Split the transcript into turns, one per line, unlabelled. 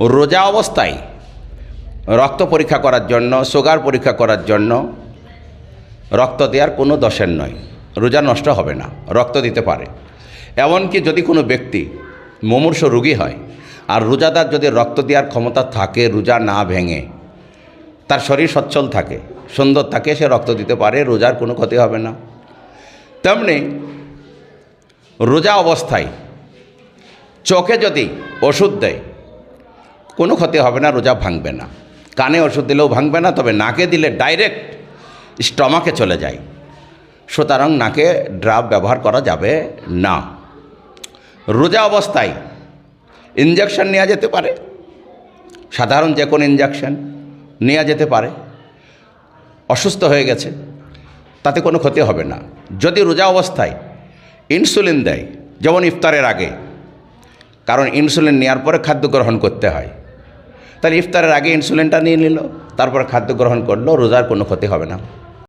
রোজা অবস্থায় রক্ত পরীক্ষা করার জন্য সুগার পরীক্ষা করার জন্য রক্ত দেওয়ার কোনো দশের নয়। রোজা নষ্ট হবে না, রক্ত দিতে পারে। এমনকি যদি কোনো ব্যক্তি মুমূর্ষ রোগী হয় আর রোজাদার যদি রক্ত দেওয়ার ক্ষমতা থাকে, রোজা না ভেঙে, তার শরীর সচ্ছল থাকে, সুন্দর থাকে, সে রক্ত দিতে পারে, রোজার কোনো ক্ষতি হবে না। তেমনি রোজা অবস্থায় চোখে যদি ওষুধ দেয় কোনো ক্ষতি হবে না, রোজা ভাঙবে না। কানে ওষুধ দিলেও ভাঙবে না, তবে নাকে দিলে ডাইরেক্ট স্টমাকে চলে যায়। সুতরাং নাকে ড্রাপ ব্যবহার করা যাবে না। রোজা অবস্থায় ইঞ্জেকশন নেওয়া যেতে পারে। সাধারণ যে কোনো ইঞ্জেকশন নেওয়া যেতে পারে। অসুস্থ হয়ে গেছে, তাতে কোনো ক্ষতি হবে না। যদি রোজা অবস্থায় ইনসুলিন দেয়, যেমন ইফতারের আগে, কারণ ইনসুলিন নেওয়ার পরে খাদ্য গ্রহণ করতে হয়। তাহলে ইফতারের আগে ইনসুলিনটা নিয়ে নিল, তারপর খাদ্য গ্রহণ করল, রোজার কোনো ক্ষতি হবে না।